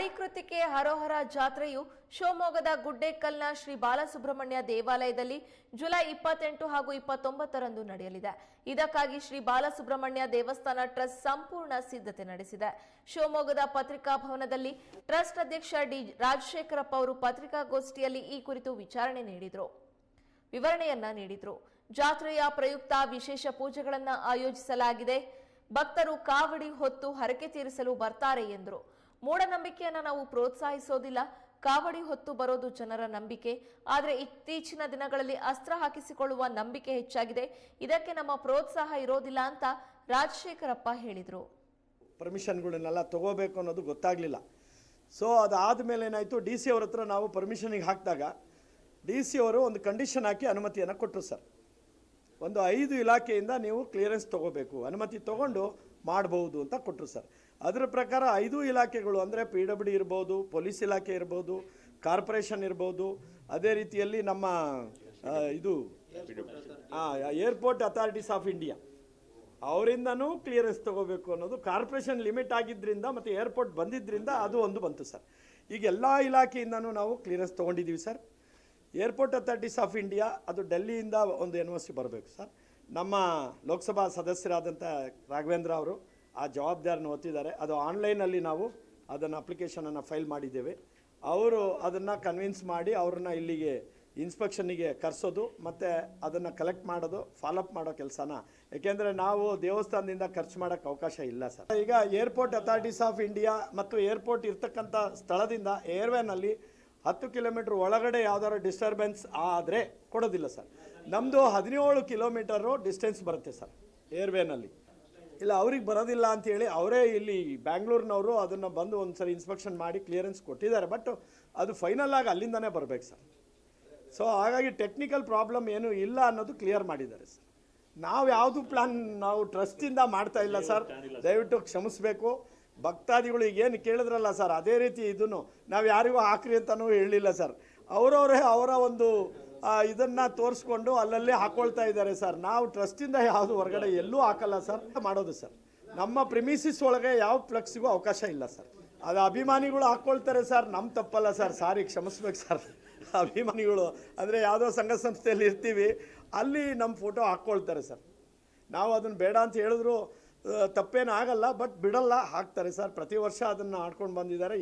ಅಡಿಕೃತಿಕೆ ಹರೋಹರ ಜಾತ್ರೆಯು ಶಿವಮೊಗ್ಗದ ಗುಡ್ಡೇಕಲ್ನ ಶ್ರೀ ಬಾಲಸುಬ್ರಹ್ಮಣ್ಯ ದೇವಾಲಯದಲ್ಲಿ ಜುಲೈ ಇಪ್ಪತ್ತೆಂಟು ಹಾಗೂ ಇಪ್ಪತ್ತೊಂಬತ್ತರಂದು ನಡೆಯಲಿದೆ. ಇದಕ್ಕಾಗಿ ಶ್ರೀ ಬಾಲಸುಬ್ರಹ್ಮಣ್ಯ ದೇವಸ್ಥಾನ ಟ್ರಸ್ಟ್ ಸಂಪೂರ್ಣ ಸಿದ್ಧತೆ ನಡೆಸಿದೆ. ಶಿವಮೊಗ್ಗದ ಪತ್ರಿಕಾ ಭವನದಲ್ಲಿ ಟ್ರಸ್ಟ್ ಅಧ್ಯಕ್ಷ ಡಿ ರಾಜಶೇಖರಪ್ಪ ಅವರು ಪತ್ರಿಕಾಗೋಷ್ಠಿಯಲ್ಲಿ ಈ ಕುರಿತು ವಿಚಾರಣೆ ನೀಡಿದರು. ವಿವರಣೆಯನ್ನ ನೀಡಿದರು. ಜಾತ್ರೆಯ ಪ್ರಯುಕ್ತ ವಿಶೇಷ ಪೂಜೆಗಳನ್ನ ಆಯೋಜಿಸಲಾಗಿದೆ. ಭಕ್ತರು ಕಾವಡಿ ಹೊತ್ತು ಹರಕೆ ತೀರಿಸಲು ಬರ್ತಾರೆ ಎಂದರು. ಮೂಢನಂಬಿಕೆಯನ್ನ ನಾವು ಪ್ರೋತ್ಸಾಹಿಸೋದಿಲ್ಲ. ಕಾವಡಿ ಹೊತ್ತು ಬರೋದು ಜನರ ನಂಬಿಕೆ. ಆದರೆ ಇತ್ತೀಚಿನ ದಿನಗಳಲ್ಲಿ ಅಸ್ತ್ರ ಹಾಕಿಸಿಕೊಳ್ಳುವ ನಂಬಿಕೆ ಹೆಚ್ಚಾಗಿದೆ. ಇದಕ್ಕೆ ನಮ್ಮ ಪ್ರೋತ್ಸಾಹ ಇರೋದಿಲ್ಲ ಅಂತ ರಾಜಶೇಖರಪ್ಪ ಹೇಳಿದರು. ಪರ್ಮಿಷನ್ಗಳನ್ನೆಲ್ಲ ತಗೋಬೇಕು ಅನ್ನೋದು ಗೊತ್ತಾಗಲಿಲ್ಲ. ಸೊ ಅದಾದಮೇಲೆ ಏನಾಯಿತು, ಡಿ ಸಿ ಅವ್ರ ಹತ್ರ ನಾವು ಪರ್ಮಿಷನಿಗೆ ಹಾಕಿದಾಗ, ಡಿ ಸಿ ಅವರು ಒಂದು ಕಂಡೀಷನ್ ಹಾಕಿ ಅನುಮತಿಯನ್ನು ಕೊಟ್ಟರು ಸರ್. ಒಂದು ಐದು ಇಲಾಖೆಯಿಂದ ನೀವು ಕ್ಲಿಯರೆನ್ಸ್ ತೊಗೋಬೇಕು. ಅನುಮತಿ ತೊಗೊಂಡು ಮಾಡ್ಬೋದು ಅಂತ ಕೊಟ್ಟರು ಸರ್. ಅದರ ಪ್ರಕಾರ ಐದು ಇಲಾಖೆಗಳು ಅಂದರೆ ಪಿ ಡಬ್ಲ್ಯೂ ಇರ್ಬೋದು, ಪೊಲೀಸ್ ಇಲಾಖೆ ಇರ್ಬೋದು, ಕಾರ್ಪೊರೇಷನ್ ಇರ್ಬೋದು, ಅದೇ ರೀತಿಯಲ್ಲಿ ನಮ್ಮ ಇದು ಏರ್ಪೋರ್ಟ್ ಅಥಾರಿಟೀಸ್ ಆಫ್ ಇಂಡಿಯಾ ಅವರಿಂದನೂ ಕ್ಲಿಯರೆನ್ಸ್ ತಗೋಬೇಕು ಅನ್ನೋದು ಕಾರ್ಪೊರೇಷನ್ ಲಿಮಿಟ್ ಆಗಿದ್ದರಿಂದ ಮತ್ತು ಏರ್ಪೋರ್ಟ್ ಬಂದಿದ್ದರಿಂದ ಅದು ಒಂದು ಬಂತು ಸರ್. ಈಗ ಎಲ್ಲ ಇಲಾಖೆಯಿಂದನೂ ನಾವು ಕ್ಲಿಯರೆನ್ಸ್ ತೊಗೊಂಡಿದ್ದೀವಿ sir. Airport authorities of India ಅದು ಡೆಲ್ಲಿಯಿಂದ ಒಂದು ಎನ್ ಬರಬೇಕು ಸರ್. ನಮ್ಮ ಲೋಕಸಭಾ ಸದಸ್ಯರಾದಂಥ ರಾಘವೇಂದ್ರ ಅವರು ಆ ಜವಾಬ್ದಾರಿನ ಹೊತ್ತಿದ್ದಾರೆ ಅದು ಆನ್ಲೈನಲ್ಲಿ ನಾವು ಅದನ್ನು ಅಪ್ಲಿಕೇಶನನ್ನು ಫೈಲ್ ಮಾಡಿದ್ದೇವೆ. ಅವರು ಅದನ್ನು ಕನ್ವಿನ್ಸ್ ಮಾಡಿ ಅವ್ರನ್ನ ಇಲ್ಲಿಗೆ ಇನ್ಸ್ಪೆಕ್ಷನ್ನಿಗೆ ಕರೆಸೋದು ಮತ್ತು ಅದನ್ನು ಕಲೆಕ್ಟ್ ಮಾಡೋದು ಫಾಲೋಅಪ್ ಮಾಡೋ ಕೆಲಸನ. ಏಕೆಂದರೆ ನಾವು ದೇವಸ್ಥಾನದಿಂದ ಖರ್ಚು ಮಾಡೋಕ್ಕೆ ಅವಕಾಶ ಇಲ್ಲ ಸರ್. ಈಗ ಏರ್ಪೋರ್ಟ್ ಅಥಾರಿಟೀಸ್ ಆಫ್ ಇಂಡಿಯಾ ಮತ್ತು ಏರ್ಪೋರ್ಟ್ ಇರ್ತಕ್ಕಂಥ ಸ್ಥಳದಿಂದ ಏರ್ವೇನಲ್ಲಿ ಹತ್ತು ಕಿಲೋಮೀಟ್ರ್ ಒಳಗಡೆ ಯಾವ್ದಾದ್ರು ಡಿಸ್ಟರ್ಬೆನ್ಸ್ ಆದರೆ ಕೊಡೋದಿಲ್ಲ ಸರ್. ನಮ್ಮದು ಹದಿನೇಳು ಕಿಲೋಮೀಟರು ಡಿಸ್ಟೆನ್ಸ್ ಬರುತ್ತೆ ಸರ್ ಏರ್ವೇನಲ್ಲಿ ಇಲ್ಲ, ಅವ್ರಿಗೆ ಬರೋದಿಲ್ಲ ಅಂತೇಳಿ ಅವರೇ ಇಲ್ಲಿ ಬ್ಯಾಂಗ್ಳೂರಿನವರು ಅದನ್ನು ಬಂದು ಒಂದು ಸರಿ ಇನ್ಸ್ಪೆಕ್ಷನ್ ಮಾಡಿ ಕ್ಲಿಯರೆನ್ಸ್ ಕೊಟ್ಟಿದ್ದಾರೆ. ಬಟ್ ಅದು ಫೈನಲ್ ಆಗಿ ಅಲ್ಲಿಂದನೇ ಬರಬೇಕು ಸರ್. ಸೊ ಹಾಗಾಗಿ ಟೆಕ್ನಿಕಲ್ ಪ್ರಾಬ್ಲಮ್ ಏನು ಇಲ್ಲ ಅನ್ನೋದು ಕ್ಲಿಯರ್ ಮಾಡಿದ್ದಾರೆ ಸರ್. ನಾವು ಯಾವುದು ಪ್ಲಾನ್ ನಾವು ಟ್ರಸ್ಟಿಂದ ಮಾಡ್ತಾ ಇಲ್ಲ ಸರ್. ದಯವಿಟ್ಟು ಕ್ಷಮಿಸಬೇಕು. ಭಕ್ತಾದಿಗಳು ಏನು ಕೇಳಿದ್ರಲ್ಲ ಸರ್, ಅದೇ ರೀತಿ ಇದನ್ನು. ನಾವು ಯಾರಿಗೂ ಹಾಕ್ರಿ ಅಂತಲೂ ಹೇಳಲಿಲ್ಲ ಸರ್. ಅವರವರೇ ಅವರ ಒಂದು ಇದನ್ನು ತೋರಿಸ್ಕೊಂಡು ಅಲ್ಲಲ್ಲೇ ಹಾಕ್ಕೊಳ್ತಾ ಇದ್ದಾರೆ ಸರ್. ನಾವು ಟ್ರಸ್ಟಿಂದ ಯಾವುದು ಹೊರಗಡೆ ಎಲ್ಲೂ ಹಾಕಲ್ಲ ಸರ್. ಮಾಡೋದು ಸರ್. ನಮ್ಮ ಪ್ರಿಮಿಸಿಸ್ ಒಳಗೆ ಯಾವ ಫ್ಲೆಕ್ಸಿಗೂ ಅವಕಾಶ ಇಲ್ಲ ಸರ್. ಅದು ಅಭಿಮಾನಿಗಳು ಹಾಕ್ಕೊಳ್ತಾರೆ ಸರ್. ನಮ್ಮ ತಪ್ಪಲ್ಲ ಸರ್. ಸಾರಿ, ಕ್ಷಮಿಸ್ಬೇಕು ಸರ್. ಅಭಿಮಾನಿಗಳು, ಅಂದರೆ ಯಾವುದೋ ಸಂಘ ಸಂಸ್ಥೆಯಲ್ಲಿ ಇರ್ತೀವಿ. ಅಲ್ಲಿ ನಮ್ಮ ಫೋಟೋ ಹಾಕ್ಕೊಳ್ತಾರೆ ಸರ್. ನಾವು ಅದನ್ನು ಬೇಡ ಅಂತ ಹೇಳಿದ್ರು ತಪ್ಪೇನು ಆಗಲ್ಲ ಬಟ್ ಬಿಡಲ್ಲ ಹಾಕ್ತಾರೆ ಸರ್. ಪ್ರತಿ ವರ್ಷ ಅದನ್ನು ಆಡ್ಕೊಂಡು ಬಂದಿದ್ದಾರೆ.